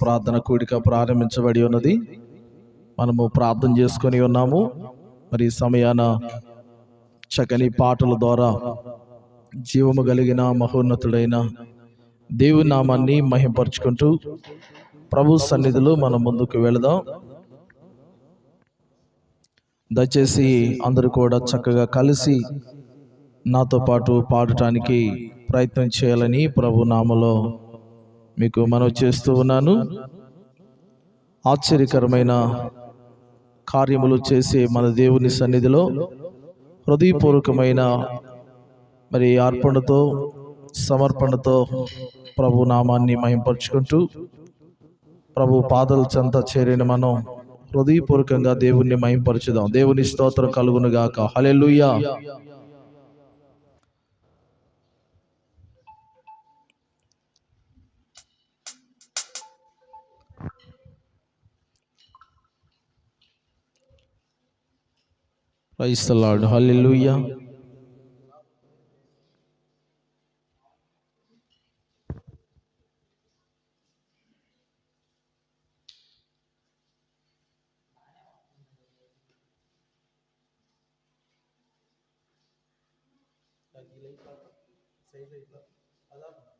ప్రార్థన కూడిక ప్రారంభించబడి ఉన్నది. మనము ప్రార్థన చేసుకొని ఉన్నాము. మరి సమయాన చక్కని పాటల ద్వారా జీవము కలిగిన మహోన్నతుడైన దేవుని నామాన్ని మహింపరుచుకుంటూ ప్రభు సన్నిధిలో మనం ముందుకు వెళదాం. దయచేసి అందరూ కూడా చక్కగా కలిసి నాతో పాటు పాడటానికి ప్రయత్నం చేయాలని ప్రభు నామలో మీకు మనవి చేస్తూ ఉన్నాను. ఆశ్చర్యకరమైన కార్యములు చేసే మన దేవుని సన్నిధిలో హృదయపూర్వకమైన మరి అర్పణతో సమర్పణతో ప్రభు నామాన్ని మహింపరుచుకుంటూ ప్రభు పాదల చెంత చేరిన మనం హృదయపూర్వకంగా దేవుణ్ణి మహింపరచుదాం. దేవుని స్తోత్రం కలుగును Praise the Lord. Hallelujah. Thank you.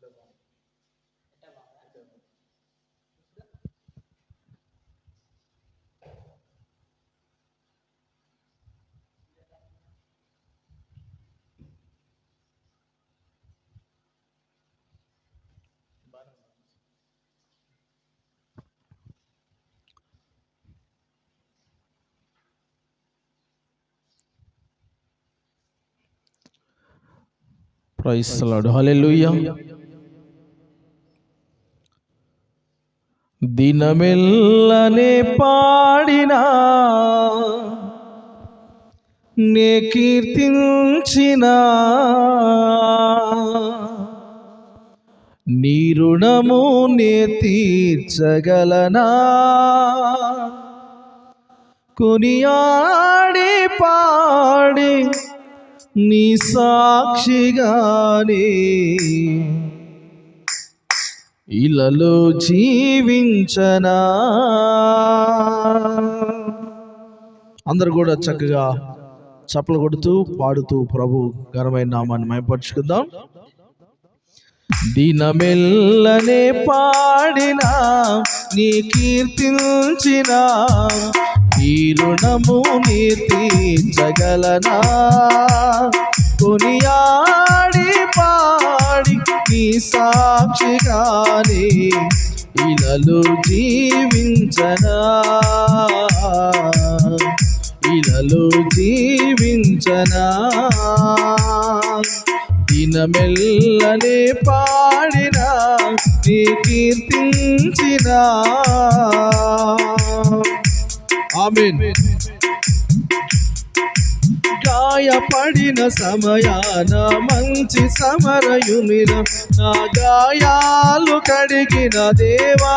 दबाओ दबाओ లార్డ్ హలెలుయ్య దినమెల్లనే పాడినా నే కీర్తించిన నీ రుణము నే తీర్చగలనా కొనియాడి పాడి నీ సాక్షిగానే. ఇలలో జీవించనా? అందరు కూడా చక్కగా చప్పలు కొడుతూ పాడుతూ ప్రభు ఘనమైన నామాన్ని మైపరుచుకుందాం దినమెల్లనే పాడినా నీ కీర్తించిన ఈ రుణము నీ తీర్చగలనా కొనియాడి పాడి నీ సాక్షిగానే ఇలలు జీవించనా? ఇలలు జీవించనా? దినమెల్లనే పాడినా నీ కీర్తించినా? ఆమెన్. గాయపడిన సమయాన మంచి సమరయుమిన నా గాయాలు కడిగిన దేవా.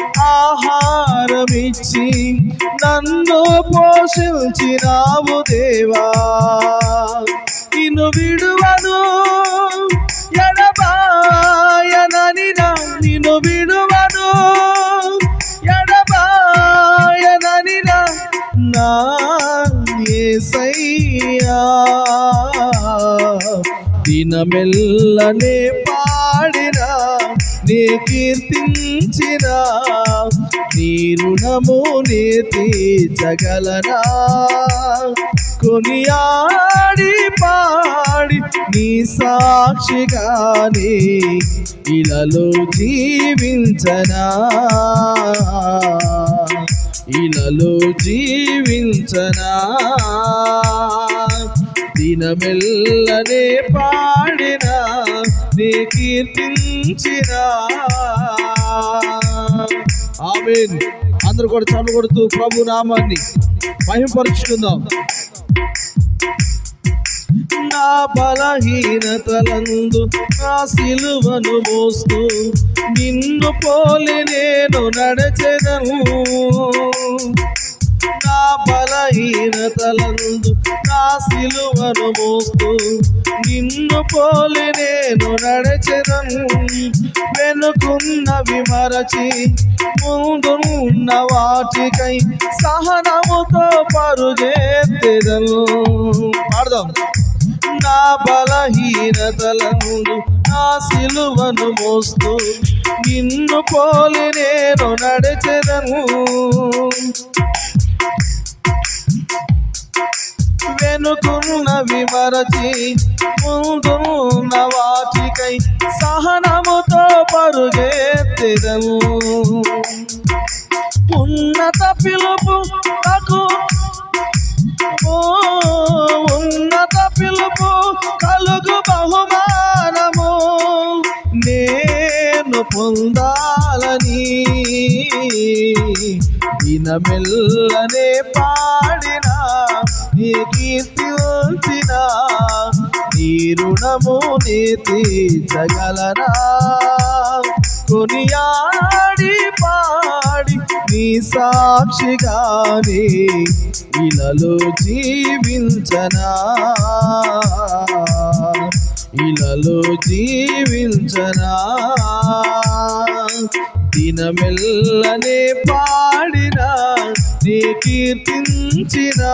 ఆహారమిచ్చి నన్ను పోషించినావు దేవా. ఇను విడువను ఎడబాయనని నిన్ను విడువను ఎడబాయనని నా నా దినమెల్లనే పా నే కీర్తించినా నీ రుణము నే తీర్చగలనా కొనియాడి పాడి నీ సాక్షిగానే ఇలలో జీవించనా. ఇలలో జీవించనా. దినమెల్లనే పాడినా నీ కీర్తించిన ఆమెన్. అందరూ కూడా చల్లు కొడుతూ ప్రభు నామాన్ని మహిమపరుచుకుందాం నా బలహీనతలందు నా సిలువను మోస్తూ నిన్ను పోలి నేను నడచెదను. నా బలహీనతలందు నా సిలువను మోస్తూ నిన్ను పోలి నేను నడచెదను. వెనుకున్నవి మరచి ముందు ఉన్న వాటికై సహనముతో పరుగెత్తెదను. పాడదాం. నా బలహీనతలందు నా సిలువను మోస్తూ నిన్ను పోలి నేను నడిచెదను. వెనుకున్నవి మరచి ముందున్న వాటికై సహనముతో పరుగెత్తెదను. ఉన్నత పిలుపు నాకు ఉన్నత పిలుపు కలుగు బహుమాన పొందాలని దినమెల్లనే పాడిన నీ కీర్తి కీర్తించిన నీ రుణము నీ తీర్చగలనా? కొనియాడి పాడి నీ సాక్షిగానే ఇలలో జీవించనా? ఇలాలో జీవించరా దినమెల్లనే పాడినా? నీ కీర్తించినా?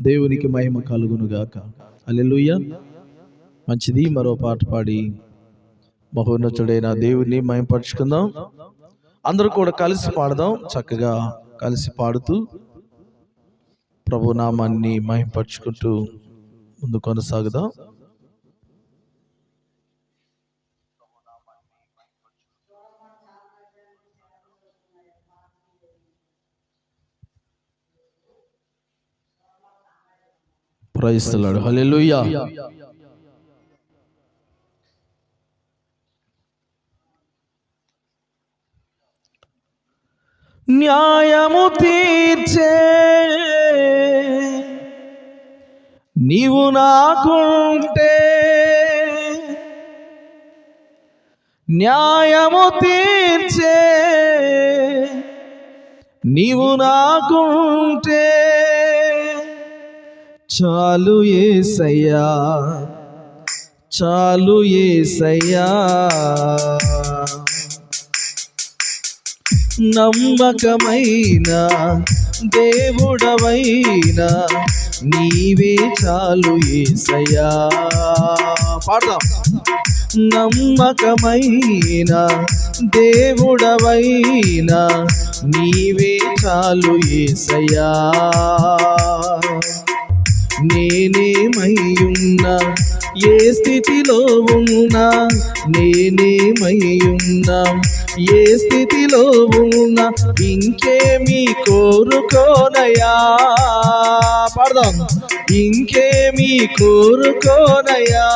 దేవునికి మహిమ కలుగును గాక అల్లెలుయ్య మంచిది మరో పాట పాడి. మహోన్నతుడైన దేవుని మహిమపరుచుకుందాం అందరూ కూడా కలిసి పాడదాం. చక్కగా కలిసి పాడుతూ ప్రభునామాన్ని నామాన్ని ముందు కొనసాగుదాం. ప్రయిస్తున్నాడు హల్లెలూయా. న్యాయము తీర్చే. నీవు నాకుంటే న్యాయము తీర్చే. నీవు నాకుంటే చాలు ఏసయ్యా చాలు ఏసయ్యా. నమ్మకమైన దేవుడవైనా నీవే చాలు ఏసయ్యా. పాడదాం. నమ్మకమైన దేవుడవైనా నీవే చాలు ఏసయ్యా. నేనేమయ్యున్నా? ఏ స్థితిలో ఉన్నా? నేనేమయ్యున్నా? ఏ స్థితిలో ఉన్నా ఇంకేమి కోరుకోనయా పాడదాం. ఇంకేమి కోరుకోనయా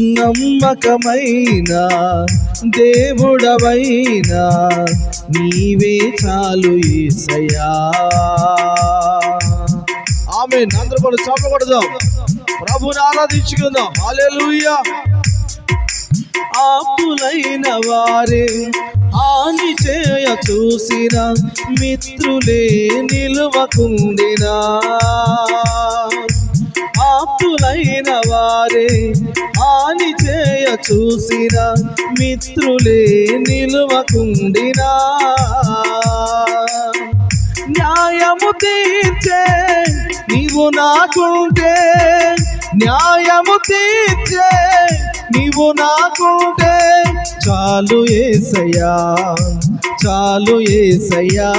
నమ్మకమైన దేవుడవైనా నీవే చాలు ఈసయా ఆమె అందరూ కూడా చాపకూడదాం. ప్రభుని ఆరాధించుకుందాం. హాలేలుయా ఆపులైన వారే హాని చేయ చూసిన మిత్రులే నిలువకుండినా. ఆప్తులైన వారే హాని చేయ చూసిన మిత్రులే నిలువకుండినా. న్యాయము తీర్చే నీవు నాకుంటే న్యాయము తీర్చే. నీవు నాకుంటే చాలు ఏసయ్యా చాలు ఏసయ్యా.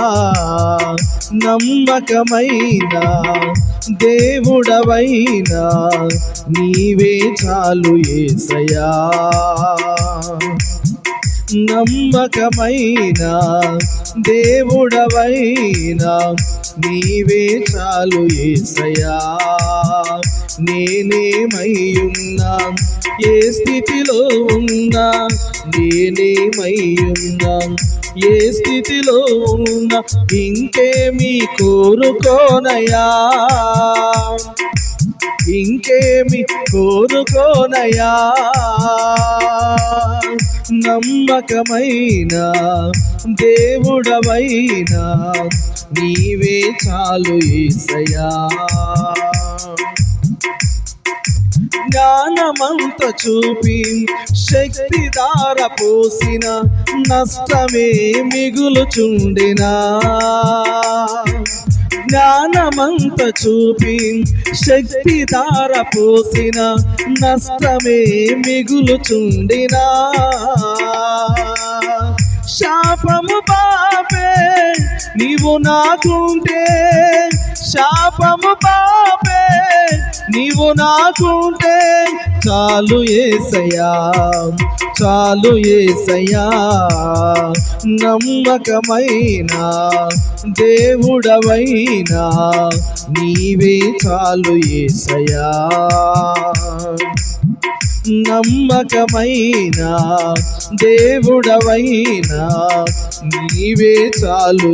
నమ్మకమైన దేవుడవైనా నీవే చాలు ఏసయ్యా. నమ్మకమైన దేవుడవైనా నీవే చాలు ఏసయా నేనేమయ్యున్నా ఏ స్థితిలో ఉన్నా నేనేమయ్యున్నా ఏ స్థితిలో ఉన్నా ఇంకేమీ కోరుకోనయా ఇంకేమి కోరుకోనయా నమ్మకమైన దేవుడవైనా నీవే చాలు ఏసయా జ్ఞానమంత చూపి శక్తి దార పోసిన నష్టమే మిగులుచుండినా. జ్ఞానమంత చూపి శక్తి దార పోసిన నష్టమే మిగులుచుండినా. శాపము పాపే నీవు నాకుంటే శాపము పాపే నీవు నాకుంటే చాలు ఏసయా చాలు ఏసయా నమ్మకమైన దేవుడవైనా నీవే చాలు ఏసయా నమ్మకమైన దేవుడవైనా నీవే చాలు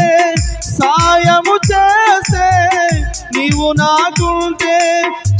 నీవు నాకుంటే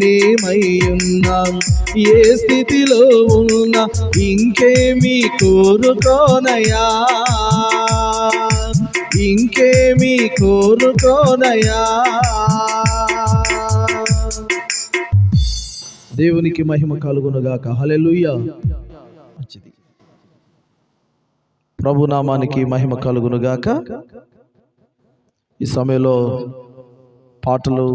నేనేమయ్యున్నా ఏ స్థితిలో ఉన్నా ఇంకేమి కోరుకోనయా? ఇంకేమి కోరుకోనయా? దేవునికి మహిమ కలుగునుగాక. హల్లెలూయా. మంచిది. ప్రభు నామానికి మహిమ కలుగునుగాక. ఈ సమయంలో పాటలు